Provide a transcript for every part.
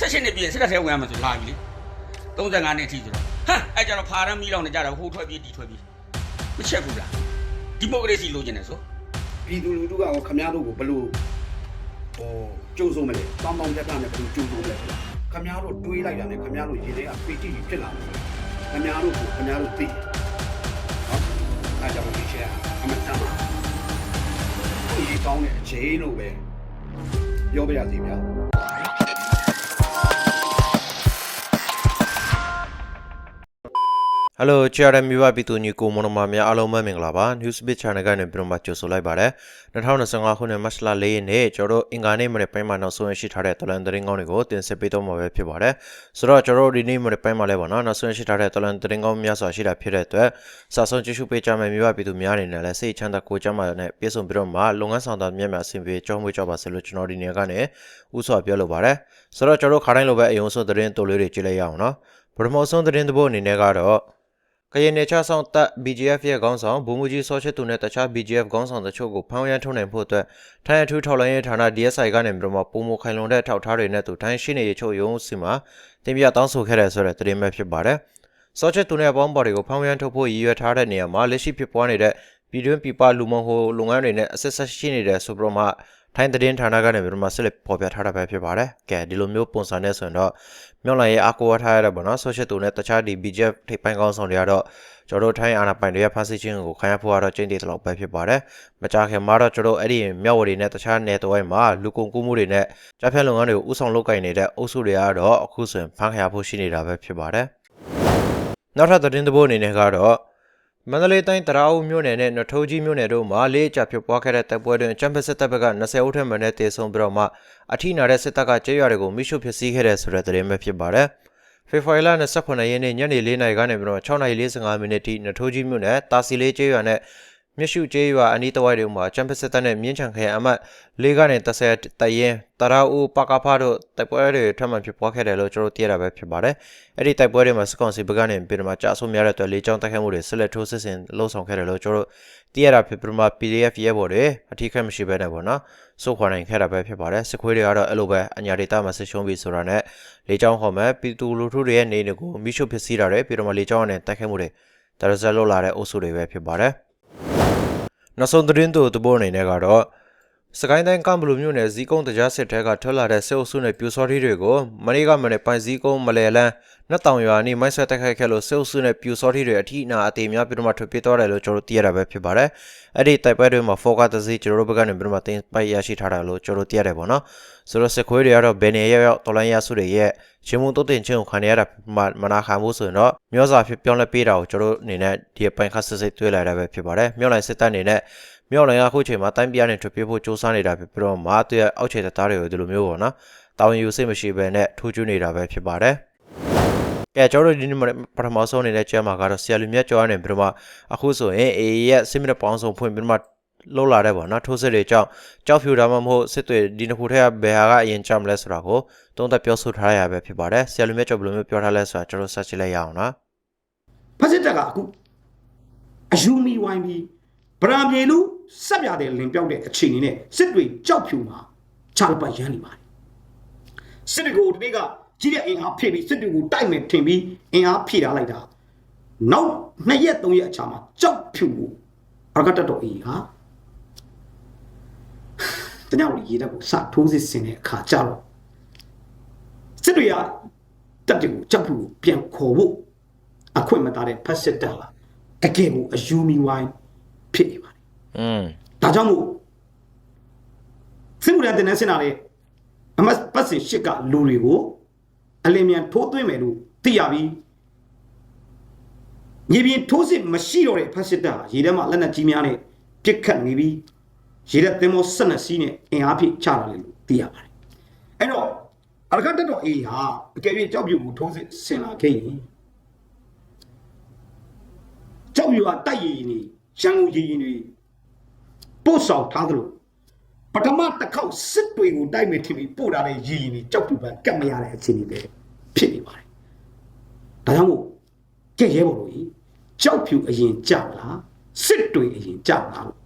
16နှစ်ပြည့်စစ်တပ်ထဲဝင်ရမှာဆိုလာပြီလေ35နှစ်အထိဆိုတော့ဟမ်အဲ့ကြတော့ဖာရမ်းမီလောင်နေကြတာဟိုထွက်ပြေးဒီထွက်ပြေးမချက်ဘူးလားဒီမိုကရေစီလိုချင်တယ်ဆိုပြည်သူလူထုကဟိုခမားတို့ကိုဘယ်လို့ဟိုကြိုးစုံမလဲတောင်းတောင်းတက်တက်နဲ့ဘယ်လိုကြိုးစုံမလဲဆိုတာခမားတို့တွေးလိုက်တာနဲ့ခမားတို့ရေထဲကပေတိဖြစ်လာတယ်ခမားတို့ကိုခမားတို့သိတယ်ဟုတ်အဲကြောင့်ဒီချက်အမှန်တမ်းပါဒီကောင်းတဲ့အချိန်လို့ပဲပြောပြရစီဗျာ ဟယ်လို CRM မြို့ပပြည်သူညီကိုမွန်မများအားလုံးပဲမင်္ဂလာပါ Newsbit Channel ကနေပြန်မကြိုဆိုလိုက်ပါတယ်2025ခုနှစ်မတ်လ4ရက်နေ့ကျွန်တော်တို့အင်္ဂါနေ့မနေ့ပိုင်းမှာနောက်ဆုံးရရှိထားတဲ့တလန်သတင်းကောင်းတွေကိုတင်ဆက်ပေးတော့မှာပဲဖြစ်ပါတယ်ဆိုတော့ကျွန်တော်တို့ဒီနေ့မနေ့ပိုင်းမှာလည်းပေါ့နော်နောက်ဆုံးရရှိထားတဲ့တလန်သတင်းကောင်းများစွာရှိတာဖြစ်တဲ့အတွက်စာဆုံးကြည့်ရှုပေးကြမယ့်မြို့ပပြည်သူများအနေနဲ့လည်းစိတ်ချမ်းသာကိုယ်ကျန်းမာနဲ့ပြည့်စုံပြီးတော့မှလုပ်ငန်းဆောင်တာမြတ်များအဆင်ပြေကြောင်းမွေးကြပါစေလို့ကျွန်တော်ဒီနေ့ကနေဥစွာပြောလိုပါတယ်ဆိုတော့ကျွန်တော်တို့ခါတိုင်းလိုပဲအယုံဆုံးသတင်းတိုလေးတွေကြည့်လိုက်ရအောင်နော်ပထမဆုံးသတင်းတစ်ပုဒ်အနေနဲ့ကတော့ ကရင်နယ်ခြားဆောင်တပ် BGF ရဲ့ခေါင်းဆောင်ဘူမူကြီးစောချစ်သူနဲ့တခြား BGF ခေါင်းဆောင်တချို့ကိုဖမ်းဝရမ်းထုတ်နိုင်ဖို့အတွက်ထိုင်းအထူးထောက်လှမ်းရေးဌာန DSI ကနေပြီးတော့မှပုံမခိုင်လုံတဲ့ထောက်ထားတွေနဲ့သူထိုင်းရှိနေရေးချုပ်ရုံးစီမှာတင်ပြတောင်းဆိုခဲ့တဲ့ဆိုတဲ့သတင်းပဲဖြစ်ပါတယ်။စောချစ်သူနဲ့ပေါင်းပါတွေကိုဖမ်းဝရမ်းထုတ်ဖို့ရည်ရွယ်ထားတဲ့နေရာမှာလက်ရှိဖြစ်ပွားနေတဲ့ပြည်တွင်းပြည်ပလူမဟုလုပ်ငန်းတွေနဲ့အဆက်ဆက်ရှိနေတဲ့ဆိုပြီးတော့မှ ထိုင်းသတင်းဌာနကနေပြီးတော့မှဆက်လက်ပေါ်ပြထားတာပဲဖြစ်ပါတယ်။ကဲဒီလိုမျိုးပုံစံနဲ့ဆိုရင်တော့မြောက်လိုင်းရဲ့အကူအထားရတဲ့ပေါ့နော်ဆိုရှယ်တူနဲ့တခြားဒီ BGF ထိပ်ပိုင်းကောင်းဆောင်တွေကတော့ကျွန်တော်တို့ထိုင်းအာဏာပိုင်တွေရဲ့ဖမ်းဆီးခြင်းကိုခံရဖို့ကတော့ကျင်းတည်တယ်လို့ပဲဖြစ်ပါတယ်။မကြခင်မှာတော့ကျွန်တော်တို့အဲ့ဒီမြောက်ဝတီနဲ့တခြားနယ်တဝိုက်မှာလူကုန်ကူးမှုတွေနဲ့ကြားဖြတ်လုပ်ငန်းတွေကိုဥဆောင်လုပ်ကိုင်နေတဲ့အုပ်စုတွေကတော့အခုဆိုရင်ဖမ်းခံရဖို့ရှိနေတာပဲဖြစ်ပါတယ်။နောက်ထပ်သတင်းတစ်ပုဒ်အနေနဲ့ကတော့ မန္တလေးတိုင်းတရာဦးမြို့နယ်နဲ့နထိုးကြီးမြို့နယ်တို့မှာလေးအကြဖြစ်ပွားခဲ့တဲ့တပ်ပွဲတွင်ချမ်ပီယံစစ်တပ်ဘက်က20ဦးထက်မနည်းတေဆုံးပြီးတော့မှအထိနာတဲ့စစ်တပ်ကကျေးရွာတွေကိုမိရှုဖျက်ဆီးခဲ့တဲ့ဆိုတဲ့သတင်းပဲဖြစ်ပါတယ်။ဖေဖော်ဝါရီလ29ရက်နေ့ညနေ4နာရီကနေပြီးတော့6:45မိနစ်ထိနထိုးကြီးမြို့နယ်တာစီလေးကျေးရွာနဲ့ မြရှုကျေးရွာအနီးတစ်ဝိုက်တွေမှာချမ်ပီယံစစ်တပ်နဲ့မြင်းချံခရိုင်အမတ်၄ကနေ30တရင်တရာဦးပကဖားတို့တပ်ပွဲတွေထပ်မံဖြစ်ပွားခဲ့တယ်လို့ကျွန်တော်သိရတာပဲဖြစ်ပါတယ်။အဲ့ဒီတိုက်ပွဲတွေမှာစကွန်စီဘက်ကနေပြီးတော့မှကြာဆုံးများတဲ့အတွက်လေးချောင်းတိုက်ခိုက်မှုတွေဆက်လက်ထိုးစစ်ဆင်လှုံ့ဆော်ခဲ့တယ်လို့ကျွန်တော်သိရတာဖြစ်ပြီးတော့မှ PDF ရဲဘော်တွေအထီးခက်မရှိဘဲနဲ့ပေါ့နော်။စုခွာနိုင်ခဲ့တာပဲဖြစ်ပါတယ်။စစ်ခွေးတွေကတော့အဲ့လိုပဲအညာဒေတာမှာဆစ်ရှုံးပြီးဆိုတာနဲ့လေးချောင်းဟော်မဲ့ပြည်သူလူထုတွေရဲ့နေအိမ်တွေကိုမိရှုဖြစ်စီတာတွေပြီးတော့မှလေးချောင်းနဲ့တိုက်ခိုက်မှုတွေတရဇက်လွတ်လာတဲ့အုပ်စုတွေပဲဖြစ်ပါတယ်။ နောက်ဆုံးသတင်းတို့တဘောအနေနဲ့ကတော့ စကိုင်းတိုင်းကမ်ဘလူမြို့နယ်ဇီးကုန်းတရားစစ်ထဲကထွက်လာတဲ့စစ်အုပ်စုနဲ့ပြူစောထီးတွေကိုမနေ့ကမနေ့ပိုင်ဇီးကုန်းမလဲလန်းနှက်တောင်ရွာနီးမိုက်ဆွဲတိုက်ခိုက်ခဲ့လို့စစ်အုပ်စုနဲ့ပြူစောထီးတွေအထိအနာအသေးများပြတော့မှထွက်ပြေးသွားတယ်လို့ကျွန်တော်တို့သိရတာပဲဖြစ်ပါတယ်။အဲ့ဒီတိုက်ပွဲတွေမှာဖောကာတစီကျွန်တော်တို့ဘက်ကနေပြတော့မှတင်ပိုက်ရရှိထားတာလို့ကျွန်တော်တို့သိရတယ်ပေါ့နော်။ဆိုတော့စစ်ခွေးတွေကတော့ဘယ်နေရောက်ရောက်တော်လိုင်းရစုတွေရဲ့ချင်းမှုတုတ်တင်ချင်းကိုခံရတာမနာခံမှုဆိုရင်တော့မျိုးစာဖြစ်ပြောင်းလဲပေးတာကိုကျွန်တော်တို့အနေနဲ့ဒီအပိုင်းခါစစ်စစ်တွေးလိုက်တာပဲဖြစ်ပါတယ်။မြို့လိုက်စစ်တပ်အနေနဲ့ မြောက်လိုင်းကအခုချိန်မှာတိုင်းပြားနဲ့ထွက်ပြေးဖို့စူးစမ်းနေတာဖြစ်ပြီးတော့မာသူရဲ့အောက်ခြေတပ်သားတွေကိုဒီလိုမျိုးပေါ့နော်တောင်းယူစိတ်မရှိဘဲနဲ့ထိုးကျွနေတာပဲဖြစ်ပါတယ်ကဲကျွန်တော်တို့ဒီနေ့ပထမဆုံးအနေနဲ့ကျမ်းမှာကတော့ဆရာလူမြတ်ကျော်ကနေပြီးတော့မှအခုဆိုရင် AA ရဲ့စစ်မနပေါင်းဆောင်ဖွင့်ပြီးတော့မှလောက်လာတဲ့ပေါ့နော်ထိုးစစ်တွေကြောင့်ကြောက်ဖြူတာမှမဟုတ်စစ်တွေဒီနှစ်ခုထက်ကဘယ်ဟာကအရင်ကြမလဲဆိုတာကိုသုံးသပ်ပြောဆိုထားရပဲဖြစ်ပါတယ်ဆရာလူမြတ်ကျော်ဘယ်လိုမျိုးပြောထားလဲဆိုတာကျွန်တော်ဆက်ကြည့်လိုက်ရအောင်နော်ဖက်စစ်တပ်ကအခုအယူမီဝိုင်းပြီးဗရာမြေလူစက်ပြတဲ့လင်ပြောက်တဲ့အခြေအနေနဲ့စစ်တွေကြောက်ဖြူမှာချလပတ်ရမ်းနေပါတယ်စစ်တွေကိုဒီနေ့ကကြီးတဲ့အင်အားဖြည့်ပြီးစစ်တွေကိုတိုက်မယ်ထင်ပြီးအင်အားဖြည့်ထားလိုက်တာနောက်နှစ်ရက်သုံးရက်အချာမှာကြောက်ဖြူကိုအရကတတော်အေးဟာတညောင်ရေတက်ကိုစထိုးစစ်ဆင်တဲ့အခါကြတော့စစ်တွေကတပ်တွေကိုကြောက်ဖြူကိုပြန်ခေါ်ဖို့အခွင့်မသားတဲ့ဖက်စစ်တပ်ဟာတကယ်ကိုအယူမီဝိုင်းဖြစ်နေပါတယ် อืมဒါကြောင့်မို့စစ်မှုထမ်းတင်တဲ့စင်တာလေအမတ်ပတ်စင်ရှစ်ကလူတွေကိုအလင်းမြန်ထိုးသွင်းမယ်လို့သိရပြီးမြေပြင်ထိုးစစ်မရှိတော့တဲ့ဖက်စစ်တပ်ဟာရေထဲမှာလက်နက်ကြီးများနဲ့ပစ်ခတ်နေပြီးရေထဲသင်္ဘောဆက်နက်စီးနဲ့အင်အားဖြည့်ချလာတယ်လို့သိရပါတယ်အဲ့တော့အရကတက်တော်အေးဟာအကယ်၍ကြောက်ပြူကိုထိုးစစ်ဆင်လာခဲ့ရင်ကြောက်ပြူကတိုက်ရည်ရင်နေရန်ကုန်ရည်ရင်တွေ ပို့ဆောင်ထားသလိုပထမတစ်ခေါက်စစ်တွေကိုတိုက်မယ်ထင်ပြီးပို့ထားတဲ့ရည်ရင်တွေကြောက်ပြူပဲကတ်မရတဲ့အခြေအနေပဲဖြစ်နေပါတယ်ဒါကြောင့်မို့ကြက်ရဲပေါ်လို့ကြီးကြောက်ဖြူအရင်ကြောက်လားစစ်တွေအရင်ကြောက်လားလို့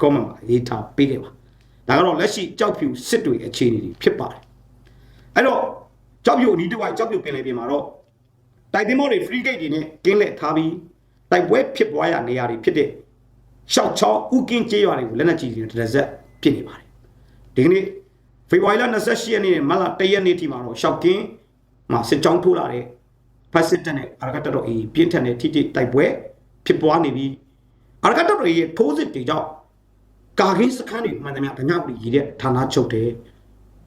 ကောမန့်မှာရေးထားပေးခဲ့ပါဒါကတော့လက်ရှိကြောက်ဖြူစစ်တွေအခြေအနေတွေဖြစ်ပါတယ်အဲ့တော့ကြောက်ပြုတ်အနီးတစ်ဝိုက်ကြောက်ပြုတ်ပင်လယ်ပြင်မှာတော့တိုက်သင်းမောတွေ free gate တွေနဲ့ကင်းလက်ထားပြီးတိုက်ပွဲဖြစ်ပွားရနေရာတွေဖြစ်တဲ့ ရှောက်ချောင်းဥကင်းကျေးရွာတွေကိုလက်နက်ကြီးတွေတစ်ဆက်ဖြစ်နေပါတယ်ဒီကနေ့ဖေဖော်ဝါရီလ28ရက်နေ့နဲ့မတ်လ1ရက်နေ့ထိမှာတော့ရှောက်ကင်းမှာစစ်ကြောင်းထိုးလာတဲ့ဖက်စစ်တပ်နဲ့အာရကတ်တပ်တော်အေးပြင်းထန်တဲ့ထိတိတိုက်ပွဲဖြစ်ပွားနေပြီးအာရကတ်တပ်တော်အေးရဲ့ထိုးစစ်တွေကြောင့်ကာကင်းစခန်းတွေမှန်သမျှဓညပတိရည်တဲ့ဌာနချုပ်တွေ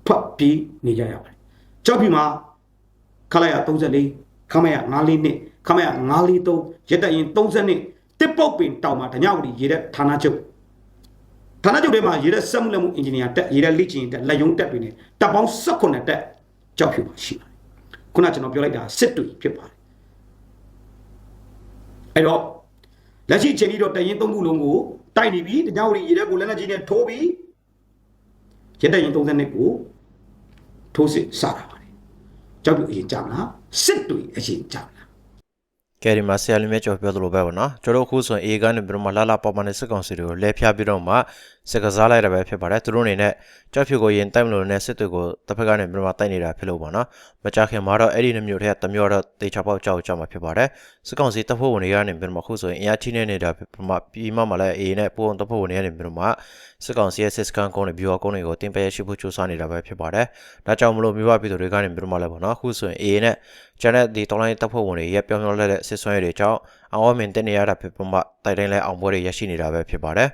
ဖတ်ပြီးနေကြရပါတယ်ကြောက်ပြီမှာခလိုက်ရ34ခမရ94နှစ်ခမရ943ရက်တရင်30နှစ် တစ်ပုတ်ပင်တောင်မှာဓညပတိရည်တဲ့ဌာနချုပ်ဌာနချုပ်ထဲမှာရည်တဲ့စက်မှုလက်မှုအင်ဂျင်နီယာတက်ရည်တဲ့လိချင်တက်လက်ယုံတက်တွေနဲ့တပ်ပေါင်း18တက်ကြောက်ဖြူပါရှိပါတယ်ခုနကျွန်တော်ပြောလိုက်တာစစ်တူဖြစ်ပါတယ်အဲ့တော့လက်ရှိအချိန်ကြီးတော့တရင်သုံးခုလုံးကိုတိုက်နေပြီတရားဝင်ရည်တဲ့ကိုလက်လက်ကြီးနဲ့ထိုးပြီးရက်တရင်30နှစ်ကိုထိုးစစ်စတာပါတယ်ကြောက်ဖြူအရင်ကြာမလားစစ်တူအရင်ကြာမလား ကယ်ဒီမှာဆရာလူမြတ်ကျော်ပြောသလိုပဲပေါ့နော်ကျွန်တော်အခုဆိုရင်အေကနေပြီးတော့မှလာလာပေါ်ပါနေစစ်ကောင်စီတွေကိုလဲဖျားပြီးတော့မှစစ်ကစားလိုက်တာပဲဖြစ်ပါတယ်သူတို့အနေနဲ့ကြောက်ဖြူကိုရင်တိုက်မလို့နဲ့စစ်တွေကိုတစ်ဖက်ကနေပြီးတော့မှတိုက်နေတာဖြစ်လို့ပေါ့နော်မကြခင်မှာတော့အဲ့ဒီနှမျိုးတွေကတမျိုးတော့တေချာပေါက်ကြောက်ကြောက်မှာဖြစ်ပါတယ်စစ်ကောင်စီတပ်ဖွဲ့ဝင်တွေကနေပြီးတော့မှအခုဆိုရင်အင်အားချင်းနေနေတာဖြစ်ပြီးမှပြီးမှမှလည်းအေနဲ့ပုံတပ်ဖွဲ့ဝင်တွေကနေပြီးတော့မှစစ်ကောင်စီရဲ့စစ်စကန်ကုန်းတွေဗျူဟာကုန်းတွေကိုတင်ပယ်ရှိဖို့ကြိုးစားနေတာပဲဖြစ်ပါတယ်ဒါကြောင့်မလို့မြို့ပပြည်သူတွေကနေပြီးတော့မှလည်းပေါ့နော်အခုဆိုရင်အေနဲ့ကျန်တဲ့ဒီတောင်းလိုင်းတပ်ဖွဲ့ဝင်တွေရဲ့ပြောင်းပြောင်းလဲလဲစစ်ဆွဲတွေကြောင့်အောင်ဝမင်တင်နေရတာဖြစ်ပြီးမှတိုက်တိုင်းလဲအောင်ပွဲတွေရရှိနေတာပဲဖြစ်ပါတယ်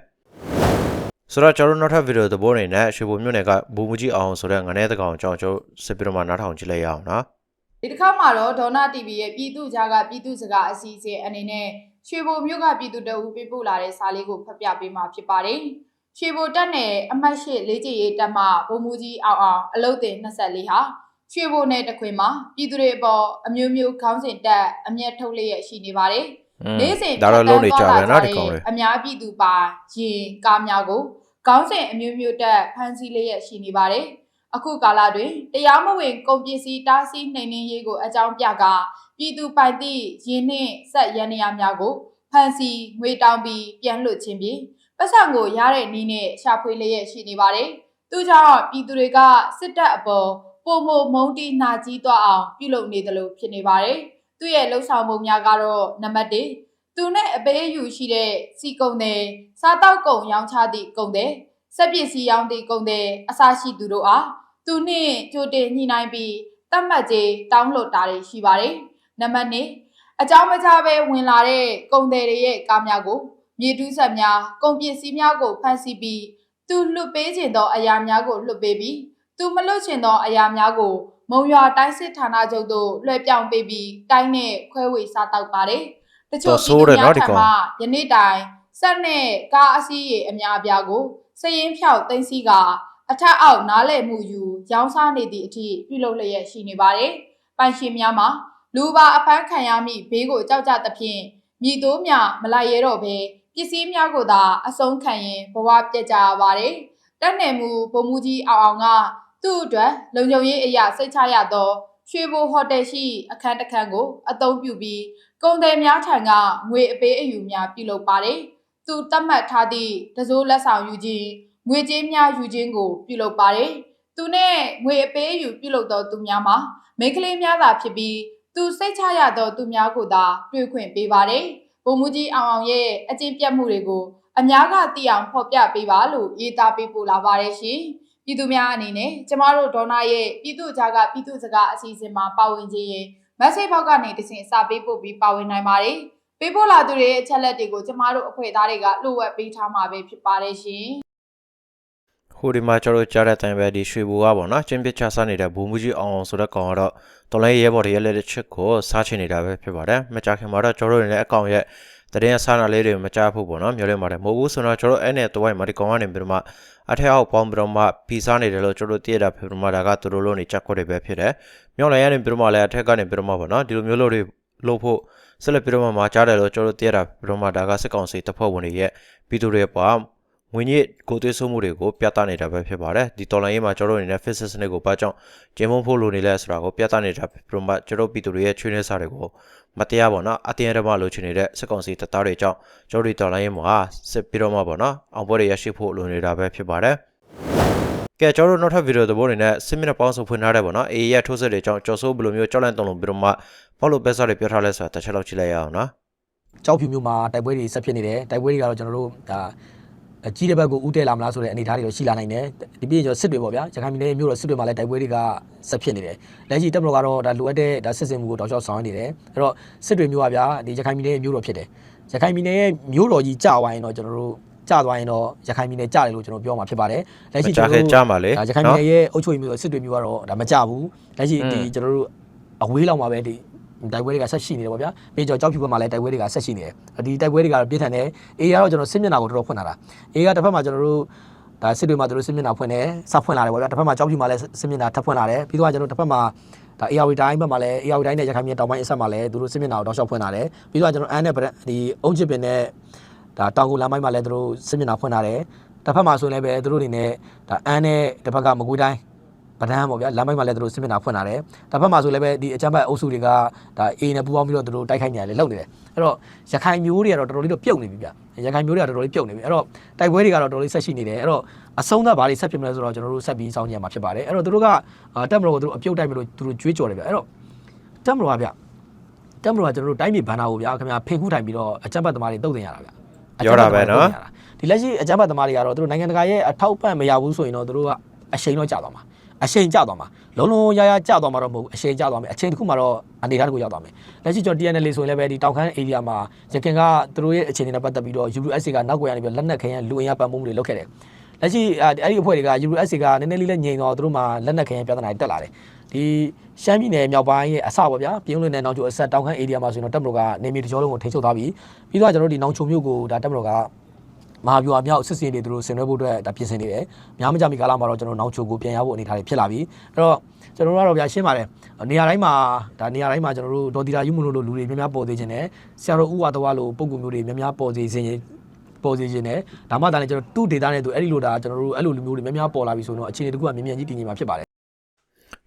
ဆိုတော့ကျွန်တော်တို့နောက်ထပ်ဗီဒီယိုသဘောအနေနဲ့ရွှေဘုံမြို့နယ်ကဘူမူကြီးအောင်ဆိုတဲ့ငနဲတကောင်အကြောင်းကျွန်တော်စစ်ပြီးတော့မှနားထောင်ကြည့်လိုက်ရအောင်နော်ဒီတစ်ခါမှာတော့ဒေါနာ TV ရဲ့ပြည်သူကြားကပြည်သူစကားအစီအစဉ်အနေနဲ့ရွှေဘိုမြို့ကပြည်သူတအူပေးပို့လာတဲ့စာလေးကိုဖတ်ပြပေးမှာဖြစ်ပါတယ်။ ရွှေဘိုတက်နယ်အမှတ်၈လေးကြီးရေးတက်မှဘုံမူကြီးအောင်အောင်အလုတ်တင်24ဟာရွှေဘိုနယ်တစ်ခွင်မှာပြည်သူတွေအပေါ်အမျိုးမျိုးခေါင်းစဉ်တက်အမျက်ထုတ်လျက်ရှိနေပါတယ်။နေ့စဉ်ဒါတော့လုံးနေကြပဲနော်ဒီကောင်လေးအများပြည်သူပါရင်ကားများကိုခေါင်းစဉ်အမျိုးမျိုးတက်ဖမ်းဆီးလျက်ရှိနေပါတယ်။အခုကာလတွင်တရားမဝင်ကုန်ပစ္စည်းတားဆီးနှိမ်နင်းရေးကိုအကြောင်းပြကာပြည်သူပိုင်သည့်ရင်းနှင့်ဆက်ရန်နေရာများကိုဖမ်းဆီးငွေတောင်းပြီးပြန်လွှတ်ခြင်းဖြင့် ပတ်စံကိုရတဲ့နည်းနဲ့ရှာဖွေလျက်ရှိနေပါတယ်။သူကြောင့်ပြည်သူတွေကစစ်တပ်အပေါ်ပုံမမုံတီနာကြီးသွားအောင်ပြုလုပ်နေတယ်လို့ဖြစ်နေပါတယ်။သူ့ရဲ့လှုပ်ဆောင်မှုများကတော့နံပါတ်1သူနဲ့အပေးအယူရှိတဲ့စီကုံတဲ့စားတောက်ကုံရောင်းချသည့်ကုံတဲ့စက်ပစ္စည်းရောင်းသည့်ကုံတဲ့အစရှိသူတို့အားသူနှင့်ကြိုတင်ညှိနှိုင်းပြီးတတ်မှတ်ကြေးတောင်းလွတ်တာတွေရှိပါတယ်။နံပါတ်2အကြောင်းမကြားပဲဝင်လာတဲ့ကုံတဲ့တွေရဲ့ကားများကို မြေတူးဆက်များကုန်ပစ္စည်းများကိုဖမ်းဆီးပြီးသူလွတ်ပေးခြင်းသောအရာများကိုလွတ်ပေးပြီးသူမလွတ်ခြင်းသောအရာများကိုမုံရွာတိုင်းစစ်ဌာနချုပ်သို့လွှဲပြောင်းပေးပြီးတိုင်းနဲ့ခွဲဝေစားတောက်ပါတယ်။တချို့တော့ဆိုးတယ်နော်ဒီကောင်ကယနေ့တိုင်ဆက်နဲ့ကားအစီးရေအများအပြားကိုစည်ရင်ဖြောက်သိမ်းဆီးကအထက်အောက်နားလည်မှုယူရောင်းစားနေသည့်အထိပြုလုပ်လျက်ရှိနေပါတယ်။ပိုင်ရှင်များမှာလူပါအဖမ်းခံရမိဘေးကိုကြောက်ကြသဖြင့်မြည်တိုးမြမလိုက်ရတော့ပဲ ပစ္စည်းများကိုသာအဆုံးခံရင်ဘဝပြတ်ကြရပါတယ်။တက်နယ်မူဘုံမူကြီးအောင်အောင်ကသူ့အတွက်လုံခြုံရေးအရာစိတ်ချရသောရွှေဘိုဟိုတယ်ရှိအခန်းတစ်ခန်းကို အသုံးပြုပြီးကုန်တယ်များထံကငွေအပေးအယူများပြုလုပ်ပါတယ်။သူတတ်မှတ်ထားသည့်တစိုးလက်ဆောင်ယူခြင်းငွေကြေးများယူခြင်းကို ပြုလုပ်ပါတယ်။သူနဲ့ငွေအပေးအယူပြုလုပ်သောသူများမှာမိန်းကလေးများသာဖြစ်ပြီးသူစိတ်ချရသောသူများကိုသာတွေ့ခွင့်ပေးပါတယ်။ ဘုံမူကြီးအောင်အောင်ရဲ့အကျင့်ပြတ်မှုတွေကိုအများကသိအောင်ဖော်ပြပေးပါလို့ရေးသားပေးပို့လာပါတယ်ရှင်။ပြည်သူများအနေနဲ့ကျမတို့ဒေါနာရဲ့ပြည်သူ့ကြားကပြည်သူ့စကားအစီအစဉ်မှာပါဝင်ခြင်းရင် message box ကနေတဆင့်စာပေးပို့ပြီးပါဝင်နိုင်ပါတယ်။ပေးပို့လာသူတွေရဲ့အချက်လက်တွေကိုကျမတို့အဖွဲ့သားတွေကလိုဝက်ပေးထားမှာပဲဖြစ်ပါတယ်ရှင်။ ဟိုဒီမှာကျွန်တော်တို့ကြားတဲ့အတိုင်းပဲဒီရွှေဘူကပေါ့နော်ချင်းပစ်ချစားနေတဲ့ဘူမူကြီးအောင်အောင်ဆိုတဲ့ကောင်ကတော့တော်လိုင်းရဲဘော်တွေရဲ့လက်တစ်ချက်ကိုစားချင်နေတာပဲဖြစ်ပါတယ်မကြခင်မှာတော့ကျွန်တော်တို့ရဲ့အကောင်ရဲ့တရင်စားနာလေးတွေမကြားဖို့ပေါ့နော်မျှော်လင့်ပါတယ်မဟုတ်ဘူးဆိုတော့ကျွန်တော်အဲ့နဲ့တဝိုက်မှာဒီကောင်ကနေပြီးတော့မှအထက်အောက်ပေါင်းပြီးတော့မှဖီစားနေတယ်လို့ကျွန်တော်သိရတာဖြစ်ပြီးတော့မှဒါကသူတို့လုံးနေချက်ခွက်တွေပဲဖြစ်တယ်မျှော်လင့်ရနေပြီးတော့မှလည်းအထက်ကနေပြီးတော့မှပေါ့နော်ဒီလိုမျိုးလို့တွေလို့ဖို့ဆက်လက်ပြီးတော့မှမှာကြားတယ်လို့ကျွန်တော်သိရတာပြီးတော့မှဒါကစစ်ကောင်စီတပ်ဖွဲ့ဝင်တွေရဲ့ပြည်သူတွေပေါ့ ငွေညစ်ကိုသွေးဆိုးမှုတွေကိုပြသနေတာပဲဖြစ်ပါတယ်ဒီတော်လိုင်းရေးမှာကျွန်တော်တို့အနေနဲ့ physics နဲ့ကိုဘာကြောင့်ကျင်းမဖို့လိုနေလဲဆိုတာကိုပြသနေတာဖြစ်ပြီးမှကျွန်တော်ပြည်သူတွေရဲ့ချွေးနှဲစာတွေကိုမတရားပေါ့နော်အတင်းအဓမ္မလိုချင်နေတဲ့စက်ကောင်စီတပ်သားတွေကြောင့်ကျွန်တော်တို့တော်လိုင်းရေးမှာစစ်ပြီးတော့မှပေါ့နော်အောင်ပွဲတွေရရှိဖို့လိုနေတာပဲဖြစ်ပါတယ်ကဲကျွန်တော်တို့နောက်ထပ်ဗီဒီယိုသဘောတွေနဲ့10မိနစ်ပေါင်းစုဖွင့်ထားတယ်ပေါ့နော်အေးရထိုးစစ်တွေအကြောင်းကြော်ဆိုးဘယ်လိုမျိုးကြောက်လန့်တုံလုံးပြီးတော့မှဘောလို့ပဲစားတွေပြောထားလဲဆိုတာတစ်ချက်လောက်ကြည့်လိုက်ရအောင်နော်ကြောက်ဖြူမျိုးမှာတိုက်ပွဲတွေဆက်ဖြစ်နေတယ်တိုက်ပွဲတွေကတော့ကျွန်တော်တို့ဒါ အကြီးတဲ့ဘက်ကိုဥတဲလာမလားဆိုတဲ့အနေအထားတွေတော့ရှိလာနိုင်တယ်ဒီပြည့်ကျွန်တော်စစ်တွေပေါ့ဗျာရခိုင်ပြည်နယ်မြို့တော်စစ်တွေမှာလည်းတိုက်ပွဲတွေကဆက်ဖြစ်နေတယ်လက်ရှိတပ်မတော်ကတော့ဒါလိုအပ်တဲ့ဒါစစ်စင်မှုကိုတောက်လျှောက်ဆောင်ရွက်နေတယ်အဲ့တော့စစ်တွေမျိုးကဗျာဒီရခိုင်ပြည်နယ်ရဲ့မြို့တော်ဖြစ်တယ်ရခိုင်ပြည်နယ်ရဲ့မြို့တော်ကြီးကြာသွားရင်တော့ကျွန်တော်တို့ကြာသွားရင်တော့ရခိုင်ပြည်နယ်ကြာတယ်လို့ကျွန်တော်ပြောမှာဖြစ်ပါတယ်လက်မရှိကြကျွန်တော်ခဲတို့ကြားမှာလေဒါရခိုင်ပြည်နယ်ရဲ့အုပ်ချုပ်ရေးမျိုးစစ်တွေမျိုးကတော့ဒါမကြဘူးလက်ရှိဒီကျွန်တော်တို့အဝေးလောက်မှာပဲဒီ တိုက်ပွဲတွေကဆက်ရှိနေတယ်ပေါ့ဗျာပြီးတော့ကြောက်ဖြူဘက်မှာလည်းတိုက်ပွဲတွေကဆက်ရှိနေတယ်ဒီတိုက်ပွဲတွေကပြင်းထန်တယ်အေးကတော့ကျွန်တော်စစ်မျက်နှာကိုတော်တော်ဖွင့်လာတာအေးကတစ်ဖက်မှာကျွန်တော်တို့ဒါစစ်တွေမှာတို့စစ်မျက်နှာဖွင့်တယ်စဖွင့်လာတယ်ပေါ့ဗျာတစ်ဖက်မှာကြောက်ဖြူမှာလည်းစစ်မျက်နှာထပ်ဖွင့်လာတယ်ပြီးတော့ကျွန်တော်တစ်ဖက်မှာဒါ AR တိုင်းဘက်မှာလည်း AR တိုင်းနဲ့ရခိုင်ပြည်တောင်ပိုင်းအဆက်မှာလည်းသူတို့စစ်မျက်နှာကိုတောက်လျှောက်ဖွင့်လာတယ်ပြီးတော့ကျွန်တော်အန်းနဲ့ဒီအုံးချစ်ပင်နဲ့ဒါတောင်ကိုလမ်းပိုင်းမှာလည်းသူတို့စစ်မျက်နှာဖွင့်လာတယ်တစ်ဖက်မှာဆိုရင်လည်းပဲသူတို့အနေနဲ့ဒါအန်းနဲ့တစ်ဖက်ကမကွေးတိုင်း ပဒန်းပေါ့ဗျာလမ်းပိုင်းမှာလည်းသူတို့စစ်မျက်နှာဖွင့်လာတယ်တစ်ဖက်မှာဆိုလည်းပဲဒီအချမ်းဘတ်အုပ်စုတွေကဒါ A နဲ့ပူးပေါင်းပြီးတော့သူတို့တိုက်ခိုက်နေတယ်လေလုပ်နေတယ်အဲ့တော့ရခိုင်မျိုးတွေကတော့တော်တော်လေးတော့ပြုတ်နေပြီဗျရခိုင်မျိုးတွေကတော်တော်လေးပြုတ်နေပြီအဲ့တော့တိုက်ပွဲတွေကတော့တော်တော်လေးဆက်ရှိနေတယ်အဲ့တော့အဆုံးသတ်ဘာတွေဆက်ဖြစ်မလဲဆိုတော့ကျွန်တော်တို့ဆက်ပြီးစောင့်ကြည့်ရမှာဖြစ်ပါတယ်အဲ့တော့သူတို့ကတက်မလို့သူတို့အပြုတ်တိုက်မလို့သူတို့ကြွေးကြော်တယ်ဗျအဲ့တော့တက်မလို့ကဗျတက်မလို့ကကျွန်တော်တို့တိုင်းပြည်ဘန်နာကိုဗျာခင်ဗျာဖင်ခုထိုင်ပြီးတော့အကြမ်းဖက်သမားတွေတုတ်တင်ရတာဗျပြောတာပဲနော်ဒီလက်ရှိအကြမ်းဖက်သမားတွေကတော့သူတို့နိုင်ငံတကာရဲ့အထောက်ပံ့မရဘူးဆိုရင်တော့သူတို့ကအရှိန်တော့ကျသွားမှာ အရှိန်ကျသွားမှာလုံးလုံးရရကျသွားမှာတော့မဟုတ်ဘူးအရှိန်ကျသွားမယ်အချိန်တစ်ခုမှတော့အနေထားတစ်ခုရောက်သွားမယ်လက်ရှိကျွန်တော် TNL ဆိုရင်လည်းပဲဒီတောင်ခမ်း area မှာရခင်ကသူတို့ရဲ့အခြေအနေနဲ့ပတ်သက်ပြီးတော့ USC ကနောက်ကွယ်ရနေပြီးလက်နက်ခဲယံလူအင်အားပံ့ပိုးမှုတွေလုပ်ခဲ့တယ်လက်ရှိအဲ့ဒီအဖွဲ့တွေက USC ကနည်းနည်းလေးလည်းငြိမ်တော့သူတို့မှာလက်နက်ခဲယံပြဿနာတွေတက်လာတယ်ဒီရှမ်းပြည်နယ်မြောက်ပိုင်းရဲ့အစပေါ့ဗျာပြင်းလွင်တဲ့နောင်ချိုအဆက်တောင်ခမ်း area မှာဆိုရင်တော့တပ်မတော်ကနေမီတကြောလုံးကိုထိန်းချုပ်သွားပြီပြီးတော့ကျွန်တော်တို့ဒီနောင်ချိုမြို့ကိုဒါတပ်မတော်က မဟာဗျူဟာမြောက်စစ်စင်တွေသူတို့ဆင်နွှဲဖို့အတွက်ဒါပြင်ဆင်နေတယ်။များမကြမီကာလမှာတော့ကျွန်တော်နောက်ချိုကိုပြန်ရဖို့အနေအထားတွေဖြစ်လာပြီ။အဲ့တော့ကျွန်တော်တို့ကတော့ဗျာရှင်းပါတယ်။နေရာတိုင်းမှာဒါနေရာတိုင်းမှာကျွန်တော်တို့ဒေါ်တီရာယူမလို့လို့လူတွေများများပေါ်သေးခြင်းနဲ့ဆရာတော်ဦးဝါတော်ဝါလို့ပုံကူမျိုးတွေများများပေါ်သေးခြင်းပေါ်စေခြင်းနဲ့ဒါမှသာလေကျွန်တော်သူ့ဒေတာနဲ့သူအဲ့ဒီလိုဒါကျွန်တော်တို့အဲ့လိုလူမျိုးတွေများများပေါ်လာပြီဆိုတော့အခြေအနေတခုကမြင်မြန်ကြီးတည်ငြိမ်မှာဖြစ်ပါတယ်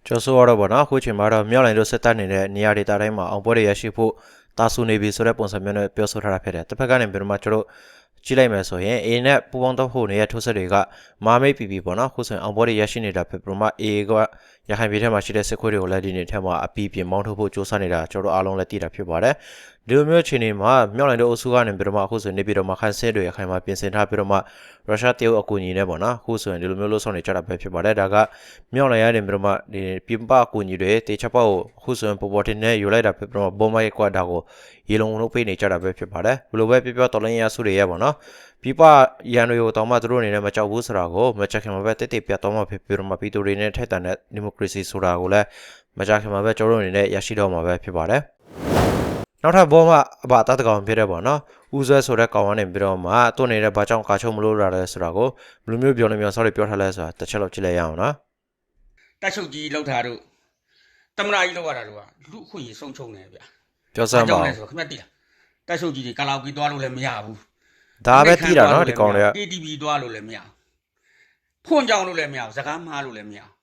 ကျော်ဆိုးရတော့ပေါ့နော်အခုချိန်မှာတော့မြောက်လိုင်တို့စစ်တပ်နေတဲ့နေရာဒေသတိုင်းမှာအောင်ပွဲတွေရရှိဖို့တာဆူနေပြီဆိုတဲ့ပုံစံမျိုးနဲ့ပြောဆိုထားတာဖြစ်တယ်တစ်ဖက်ကနေပြီးတော့မှကျွန်တော်တို့ ကြည့်လိုက်မယ်ဆိုရင် A နဲ့ပူပေါင်းတော့ဖို့နေတဲ့ထိုးဆက်တွေကမာမိတ်ပီပီပေါ့နော်အခုဆိုရင်အောင်ပွဲတွေရရှိနေတာဖြစ်ပြီးတော့မှ A ကရခိုင်ပြည်ထဲမှာရှိတဲ့စစ်ခွေးတွေကိုလည်းဒီနေ့ထဲမှာအပီးပြင်မောင်းထုတ်ဖို့စ조사နေတာကျွန်တော်တို့အားလုံးလည်းသိတာဖြစ်ပါတယ် ဒီလိုမျိုးအခြေအနေမှာမြောက်လိုင်တို့အစုကနေပြီးတော့မှအခုဆိုရင်နေပြီးတော့မှခိုင်ဆဲတွေရခိုင်မှာပြင်ဆင်ထားပြီးတော့မှရုရှားတရုတ်အကူအညီနဲ့ပေါ့နော်အခုဆိုရင်ဒီလိုမျိုးလှုပ်ဆောင်နေကြတာပဲဖြစ်ပါတယ်ဒါကမြောက်လိုင်ရနေပြီးတော့မှဒီပြင်ပအကူအညီတွေတေချပ်ပေါ့အခုဆိုရင်ပေါ်ပေါ်တင်နဲ့ယူလိုက်တာဖြစ်ပြီးတော့ဘုံမိုက်ကွာဒါကိုရေလုံးလုံးပေးနေကြတာပဲဖြစ်ပါတယ်ဘယ်လိုပဲပြပြတော်လိုင်းရဆုတွေရပါတော့ပြပရန်တွေကိုတောင်းမှသူတို့အနေနဲ့မကြောက်ဘူးဆိုတာကိုမချက်ခင်မှာပဲတိတ်တိတ်ပြတ်တော့မှဖြစ်ပြီးတော့မှပြည်သူတွေနဲ့ထိုက်တန်တဲ့ဒီမိုကရေစီဆိုတာကိုလည်းမကြခင်မှာပဲကျွန်တော်တို့အနေနဲ့ရရှိတော့မှာပဲဖြစ်ပါတယ် နောက်ထပ်ဘောမှာအဘအတတကောင်ဖြစ်တဲ့ပေါ့နော်ဦးဆွဲဆိုတဲ့ကောင်ကနေပြီးတော့မှသူ့နေတဲ့ဘာကြောင့်ကာချုံမလို့ရလဲဆိုတာကိုဘယ်လိုမျိုးပြောနေမျိုးဆောက်ရပြောထားလဲဆိုတာတစ်ချက်လောက်ကြည့်လိုက်ရအောင်နော်တက်ချုပ်ကြီးလောက်တာတို့တမနာကြီးလောက်ရတာတို့ကလူအခွင့်အရေးဆုံးချုံနေဗျာပြောစမ်းပါလဲဦးဆိုတော့ခင်ဗျတိလားတက်ချုပ်ကြီးတွေကလာကီသွားလို့လည်းမရဘူးဒါပဲတီးတာနော်ဒီကောင်တွေက KTV သွားလို့လည်းမရဘူးဖွင့်ကြောင်လို့လည်းမရဘူးစကားမှားလို့လည်းမရဘူး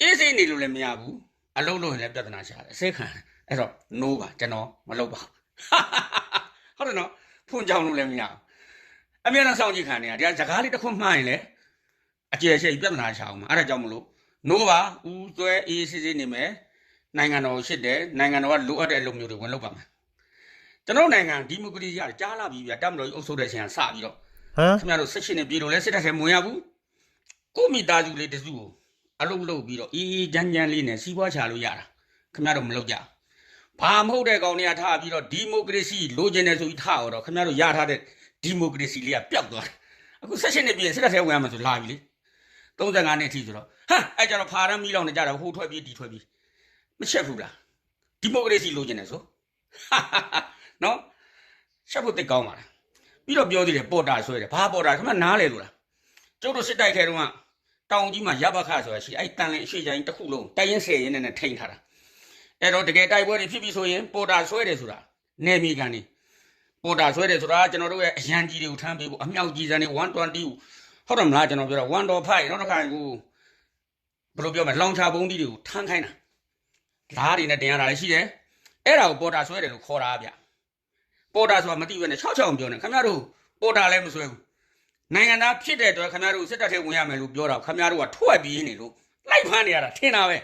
အေးစိနေလို့လည်းမရဘူးအလုံးလုံးရင်လည်းပြဿနာရှာတယ်အစိခံ အဲ့တော့ no ပါကျွန်တော်မလုပ်ပါဘူးဟုတ်တယ်နော်ဖွင့်ကြောင်လို့လည်းမရဘူးအများနဲ့စောင့်ကြည့်ခံနေတာဒီစကားလေးတစ်ခုမှားရင်လည်းအကျယ်ချဲပြဿနာရှာအောင်မှာအဲ့ဒါကြောင့်မလို့ no ပါဦးသွဲအေးစစ်စစ်နေမယ်နိုင်ငံတော်ရှိတယ်နိုင်ငံတော်ကလိုအပ်တဲ့အလုပ်မျိုးတွေဝင်လုပ်ပါမယ်ကျွန်တော်နိုင်ငံဒီမိုကရေစီကကြားလာပြီဗျာတမတော်ကြီးအုပ်ချုပ်တဲ့အချိန်ကစပြီးတော့ဟမ်ခင်ဗျားတို့ဆက်ရှင်နေပြည်လို့လဲစစ်တပ်ထဲမဝင်ရဘူးကိုမိသားစုလေးတစုကိုအလုပ်လုပ်ပြီးတော့အေးအေးချမ်းချမ်းလေးနဲ့စီးပွားချလို့ရတာခင်ဗျားတို့မလုပ်ကြဘာ မဟုတ်တဲ့ကောင်တွေကထားပြီးတော့ဒီမိုကရေစီလိုချင်တယ်ဆိုပြီးထားတော့ခင်ဗျားတို့ရထားတဲ့ဒီမိုကရေစီလေးကပျောက်သွားတယ်အခုဆက်ရှင်နေပြည်စစ်တပ်ထဲဝင်ရမှာဆိုလာပြီလေ35နှစ်အထိဆိုတော့ဟမ်အဲ့ကြတော့ဖာရမ်းမီးလောင်နေကြတာဟိုထွက်ပြီးဒီထွက်ပြီးမချက်ဘူးလားဒီမိုကရေစီလိုချင်တယ်ဆိုနော်ချက်ဖို့တိတ်ကောင်းပါလားပြီးတော့ပြောသေးတယ်ပေါ်တာဆွဲတယ်ဘာပေါ်တာခမနားလေလို့လားကျုပ်တို့စစ်တိုက်ခဲတုန်းကတောင်ကြီးမှာရဘခဆိုတာရှိအဲ့တန်လင်အရှိချိုင်းတစ်ခုလုံးတိုင်ရင်ဆယ်ရင်နဲ့ထိန်ထားတာ အဲ့တော့တကယ်တိုက်ပွဲတွေဖြစ်ပြီဆိုရင်ပေါ်တာဆွဲတယ်ဆိုတာနေမီကန်နေပေါ်တာဆွဲတယ်ဆိုတာကျွန်တော်တို့ရဲ့အရန်ကြီးတွေကိုထမ်းပေးဖို့အမြောက်ကြီးစံနေ120ကိုဟုတ်တယ်မလားကျွန်တော်ပြောတာ1.5နောက်တစ်ခါကိုဘယ်လိုပြောမလဲလောင်ချပုံးကြီးတွေကိုထမ်းခိုင်းတာဓားတွေနဲ့တင်ရတာလည်းရှိတယ်အဲ့ဒါကိုပေါ်တာဆွဲတယ်လို့ခေါ်တာဗျပေါ်တာဆိုတာမသိဘဲနဲ့၆၆ပြောနေခင်ဗျားတို့ပေါ်တာလည်းမဆွဲဘူးနိုင်ငံသားဖြစ်တဲ့အတွက်ခင်ဗျားတို့စစ်တပ်ထဲဝင်ရမယ်လို့ပြောတာခင်ဗျားတို့ကထွက်ပြီးနေလို့လိုက်ဖမ်းနေရတာထင်တာပဲ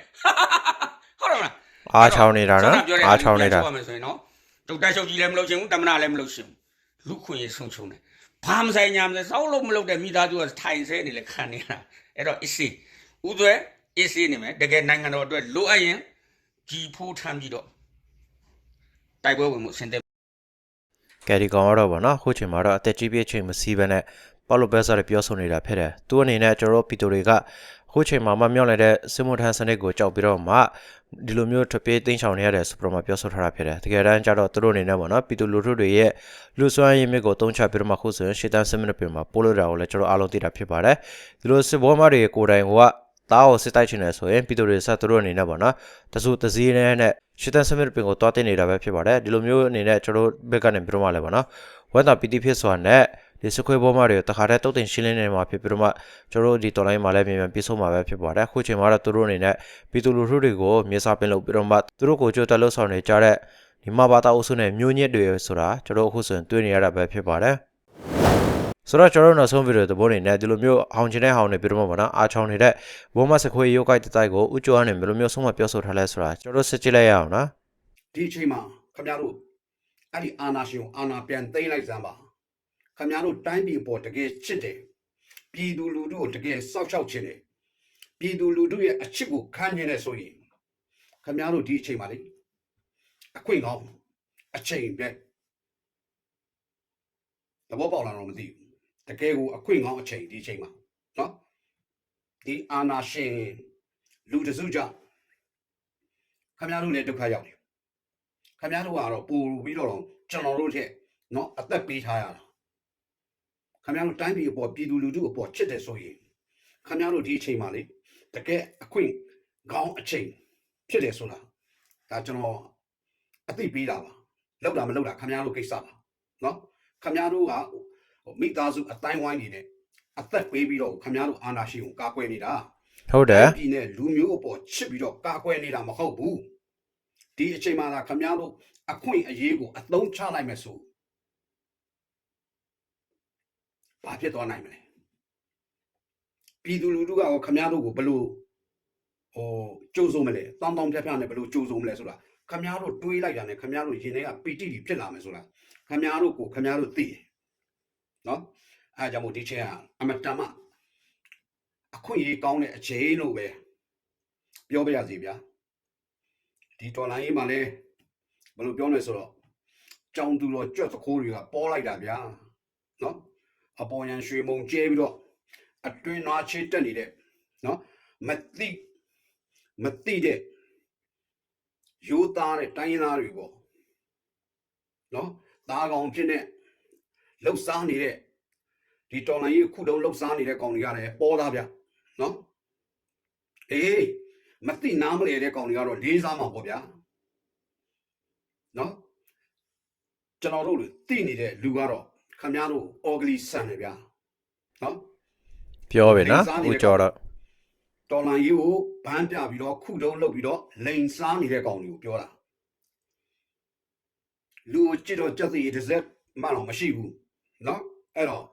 ဟုတ်တယ်မလား အားချောင်းနေတာနော်ခုပြောတဲ့အားချောင်းနေတာပြောရမယ်ဆိုရင်နော်တုတ်တက်ချုပ်ကြီးလည်းမလုပ်ချင်ဘူးတမနာလည်းမလုပ်ချင်ဘူးလူခွင့်ရေးဆုံးချုံတယ်ဘာမဆိုင်ညာမဆိုင်စောက်လို့မလုပ်တဲ့မိသားစုကထိုင်ဆဲနေလေခံနေတာအဲ့တော့ issy ဥသွဲ issy နေမယ်တကယ်နိုင်ငံတော်အတွက်လိုအပ်ရင်ကြီးဖိုးထမ်းပြီးတော့တိုက်ပွဲဝင်မှုဆင်တဲ့ကယ်ဒီကောင်ကတော့ဗောနော်ခုချိန်မှာတော့အသက်ကြီးပြည့်ချိန်မစည်းဘဲနဲ့ပေါလိုဘက်ဆာတွေပြောဆိုနေတာဖြစ်တယ်သူအနေနဲ့ကျွန်တော်တို့ပီတိုတွေက ခုချိန်မှာမမြောက်လိုက်တဲ့စစ်မှုထမ်းစနစ်ကိုကြောက်ပြီးတော့မှဒီလိုမျိုးထွက်ပြေးသိမ်းချောင်နေရတယ်ဆိုပြီးတော့မှပြောဆိုထားတာဖြစ်တယ်တကယ်တမ်းကျတော့သူတို့အနေနဲ့ဗောနော်ပီတိုလူထုတွေရဲ့လူစွမ်းရည်မြစ်ကိုတုံးချပြီးတော့မှခုဆိုရင်ရှေ့တန်းစစ်မနစ်ပြင်မှာပို့လို့တာကိုလည်းကျွန်တော်အားလုံးသိတာဖြစ်ပါတယ်ဒီလိုစစ်ဘောမတွေကိုယ်တိုင်ကတားကိုစစ်တိုက်ချင်တယ်ဆိုရင်ပီတိုတွေဆက်သူတို့အနေနဲ့ဗောနော်တစုတစည်းနဲ့နဲ့ရှစ်တန်းစမစ်ပင်ကိုတွားတင်နေတာပဲဖြစ်ပါတယ်ဒီလိုမျိုးအနေနဲ့ကျွန်တော်တို့ဘက်ကနေပြောမှလည်းဗောနော်ဝက်တာပီတီဖြစ်စွာနဲ့ ဒီစခွေဘောမတွေတခါတည်းတုတ်တင်ရှင်းလင်းနေမှာဖြစ်ပြီးတော့မှကျွန်တော်တို့ဒီတော်လိုင်းမှာလည်းမြန်မြန်ပြေဆုံးမှာပဲဖြစ်ပါတယ်အခုချိန်မှာတော့သူတို့အနေနဲ့ပီတူလူထုတွေကိုမြေစာပင်လုပ်ပြီးတော့မှသူတို့ကိုကြိုးတက်လို့ဆောင်နေကြတဲ့ဒီမှာဘာသာအုပ်စုနဲ့မျိုးညစ်တွေဆိုတာကျွန်တော်အခုဆိုရင်တွေ့နေရတာပဲဖြစ်ပါတယ်ဆိုတော့ကျွန်တော်တို့နောက်ဆုံးဗီဒီယိုသဘောနေနဲ့ဒီလိုမျိုးဟောင်ချင်တဲ့ဟောင်နေပြီးတော့မှဗောနော်အားချောင်းနေတဲ့ဘောမစခွေရုပ်ကိုက်တဲ့တိုက်ကိုဥကျော်ကနေဘယ်လိုမျိုးဆုံးမပြောဆိုထားလဲဆိုတာကျွန်တော်တို့စစ်ကြည့်လိုက်ရအောင်နော်ဒီအချိန်မှာခင်ဗျားတို့အဲ့ဒီအာနာရှင်ကိုအာနာပြန်သိမ်းလိုက်စမ်းပါ ခင်ဗျားတို့တိုင်းပြည်ပေါ်တကယ်ချစ်တယ်ပြည်သူလူထုကိုတကယ်စောက်ချောက်ချင်တယ်ပြည်သူလူထုရဲ့အချစ်ကိုခံကျင်တယ်ဆိုရင်ခင်ဗျားတို့ဒီအချိန်မှာလေအခွင့်ကောင်းအချိန်ပဲသဘောပေါက်လာတော့မသိဘူးတကယ်ကိုအခွင့်ကောင်းအချိန်ဒီအချိန်မှာနော်ဒီအာနာရှင်လူတစုကြောင့်ခင်ဗျားတို့လည်းဒုက္ခရောက်တယ် ခင်ဗျားတို့ကတော့ပူပြီးတော့တော့ကျွန်တော်တို့ထက်เนาะအသက်ပေးထားရတာ ခင်ဗျားတို့တိုင်းပြည်အပေါ်ပြည်သူလူထုအပေါ်ချစ်တယ်ဆိုရင်ခင်ဗျားတို့ဒီအချိန်မှာလေတကယ်အခွင့်ကောင်းအချိန်ဖြစ်တယ်ဆိုတာဒါကျွန်တော်အသိပေးတာပါလောက်တာမလောက်တာခင်ဗျားတို့ကိစ္စပါနော်ခင်ဗျားတို့ကမိသားစုအတိုင်းဝိုင်းနေတဲ့အသက်ပေးပြီးတော့ခင်ဗျားတို့အာဏာရှင်ကိုကာကွယ်နေတာဟုတ်တယ်ပြည်နဲ့လူမျိုးအပေါ်ချစ်ပြီးတော့ကာကွယ်နေတာမဟုတ်ဘူးဒီအချိန်မှာခင်ဗျားတို့အခွင့်အရေးကိုအသုံးချလိုက်မယ်ဆို ဘာဖြစ်သွားနိုင်မလဲပြည်သူလူထုကရောခမည်းတော်ကိုဘယ်လို့ဟိုကြိုးစုံမလဲတောင်းတောင်းဖြတ်ဖြတ်နဲ့ဘယ်လို့ကြိုးစုံမလဲဆိုတာခမည်းတော်တွေးလိုက်တာနဲ့ခမည်းတော်ရင်ထဲကပီတိတွေဖြစ်လာမယ်ဆိုတာခမည်းတော်ကိုခမည်းတော်သိတယ်နော်အဲဒါကြောင့်မို့ဒီချိန်ကအမတန်မှအခွင့်အရေးကောင်းတဲ့အချိန်လို့ပဲပြောပြရစီဗျာဒီတော်လိုင်းရေးမှာလဲဘယ်လိုပြောလဲဆိုတော့ကြောင်သူတော်ကြွက်သခိုးတွေကပေါ်လိုက်တာဗျာနော် အပေါ်ရန်ရွှေမုံကျဲပြီးတော့အတွင်းနွားချေတက်နေတဲ့နော်မတိမတိတဲ့ရိုးသားတဲ့တိုင်းရင်းသားတွေပေါ့နော်သားကောင်ဖြစ်တဲ့လှုပ်ရှားနေတဲ့ဒီတော်လိုင်းရေးခုတုံးလှုပ်ရှားနေတဲ့ကောင်တွေကလည်းပေါ်သားဗျာနော်အေးမသိနားမလဲတဲ့ကောင်တွေကတော့လေးစားမှာပေါ့ဗျာနော်ကျွန်တော်တို့လူသိနေတဲ့လူကတော့ ခမည်းတော်အော်ဂလီဆန်တယ်ဗျာနော်ပြောပြီနော်ဥကျော်တော့တော်လန်ကြီးကိုဘန်းပြပြီးတော့ခုတုံးလုပ်ပြီးတော့လိန်စားနေတဲ့ကောင်တွေကိုပြောတာလူကိုကြည့်တော့ကြက်စီတစ်စက်မှတော့မရှိဘူးနော်အဲ့တော့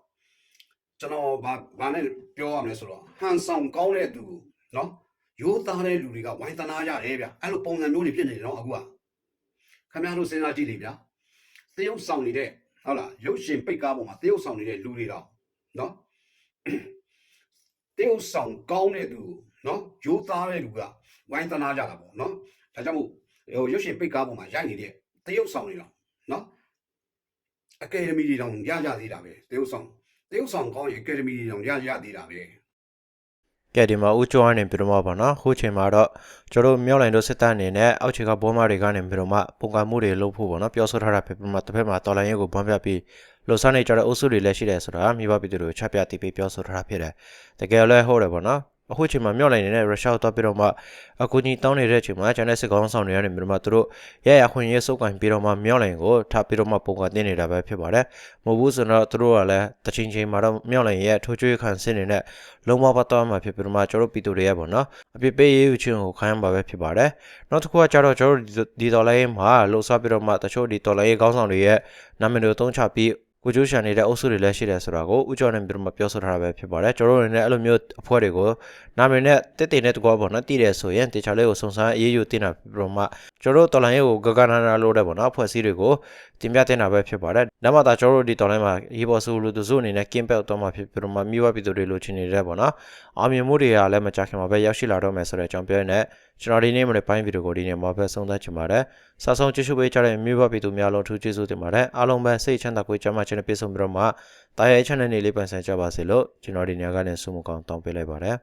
ကျွန်တော်ဘာဘာနဲ့ပြောရမလဲဆိုတော့ဟန်ဆောင်ကောင်းတဲ့သူနော်ရိုးသားတဲ့လူတွေကဝိုင်းသနာရတယ်ဗျအဲ့လိုပုံစံမျိုးတွေဖြစ်နေတယ်နော်အခုကခင်ဗျားတို့စဉ်းစားကြည့်လေဗျာတရုပ်ဆောင်နေတဲ့ ဟုတ်လားရုပ်ရှင်ပိတ်ကားပေါ်မှာတရုပ်ဆောင်နေတဲ့လူတွေတော့နော်တရုပ်ဆောင်ကောင်းတဲ့သူနော်ဂျိုးသားတဲ့လူကဝိုင်းသနာကြတာပေါ့နော်ဒါကြောင့်မို့ဟိုရုပ်ရှင်ပိတ်ကားပေါ်မှာရိုက်နေတဲ့တရုပ်ဆောင်တွေတော့နော်အကယ်ဒမီတွေတောင်ရကြသေးတာပဲတရုပ်ဆောင်တရုပ်ဆောင်ကောင်းရင်အကယ်ဒမီတွေတောင်ရရသေးတာပဲ ကဲဒီမှာဥကျော်ကနေပြီးတော့မှပါနော်ခုချိန်မှာတော့ကျွန်တော်တို့မြောက်လိုင်းတို့စစ်တပ်အနေနဲ့အောက်ခြေကဘောမတွေကနေပြီးတော့မှပုံကံမှုတွေလုပ်ဖို့ပေါ့နော်ပြောဆိုထားတာဖြစ်ပြီးမှတစ်ဖက်မှာတော်လိုင်းရဲကိုဘွမ်းပြပြီးလှုပ်ရှားနေကြတဲ့အုပ်စုတွေလည်းရှိတယ်ဆိုတာမိဘပြည်သူတွေကိုချပြတီးပြီးပြောဆိုထားတာဖြစ်တယ်တကယ်လည်းဟုတ်တယ်ပေါ့နော် အခုချိန်မှာမြောက်လိုင်းနေတဲ့ရုရှားကိုတော့ပြီးတော့မှအကူကြီးတောင်းနေတဲ့အချိန်မှာကျန်တဲ့စစ်ကောင်ဆောင်တွေကနေပြီးတော့မှသူတို့ရရခွင့်ရဲစုပ်ကန်ပြီးတော့မှမြောက်လိုင်းကိုထားပြီးတော့မှပုံကတင်နေတာပဲဖြစ်ပါတယ်မဟုတ်ဘူးဆိုတော့သူတို့ကလည်းတချင်းချင်းမှာတော့မြောက်လိုင်းရဲ့ထိုးကျွေးခံစင်းနေတဲ့လုံးဝပတ်သွားမှာဖြစ်ပြီးတော့မှကျွန်တော်တို့ပြည်သူတွေရပါတော့အပြစ်ပေးရေးယူခြင်းကိုခိုင်းမှာပဲဖြစ်ပါတယ်နောက်တစ်ခုကကျတော့ကျွန်တော်တို့ဒီဒေါ်လာရေးမှာလှုပ်ရှားပြီးတော့မှတချို့ဒီဒေါ်လာရေးခေါင်းဆောင်တွေရဲ့နာမည်တွေသုံးချပြီး ကိုကျိုးရှာနေတဲ့အုပ်စုတွေလည်းရှိတယ်ဆိုတာကိုဦးကျော်နေပြီးတော့မှပြောဆိုထားတာပဲဖြစ်ပါတယ်ကျွန်တော်တို့အနေနဲ့အဲ့လိုမျိုးအဖွဲ့တွေကိုနာမည်နဲ့တက်တက်နဲ့တကွာပေါ့နော်တည်တယ်ဆိုရင်တေချာလေးကိုစုံစမ်းအေးအေးယူတင်တာပြီးတော့မှကျွန်တော်တို့တော်လိုင်းရေးကိုဂဂနာနာလို့တဲ့ပေါ့နော်အဖွဲ့အစည်းတွေကိုတင်ပြတင်တာပဲဖြစ်ပါတယ်နောက်မှသာကျွန်တော်တို့ဒီတော်လိုင်းမှာရေးပေါ်စုလို့သူစုအနေနဲ့ကင်းပက်တော့မှဖြစ်ပြီးတော့မှမိဘပြည်သူတွေလိုချင်နေတဲ့ပေါ့နော်အောင်မြင်မှုတွေကလည်းမကြခင်မှာပဲရောက်ရှိလာတော့မယ်ဆိုတဲ့အကြောင်းပြောရင်းနဲ့ ကျွန်တော်ဒီနေ့မနေ့ပိုင်းဗီဒီယိုကိုဒီနေ့မှာပဲဆုံးသက်ချင်ပါတယ်စာဆုံးကြည့်ရှုပေးကြတဲ့မိဘပြည်သူများလုံးထူးကျေးဇူးတင်ပါတယ်အားလုံးပဲစိတ်ချမ်းသာကိုယ်ကျန်းမာခြင်းနဲ့ပြည့်စုံပြီးတော့မှတာယာ channel လေးလေးပန်ဆင်ကြပါစေလို့ကျွန်တော်ဒီညကနေဆုမကောင်းတောင်းပေးလိုက်ပါတယ်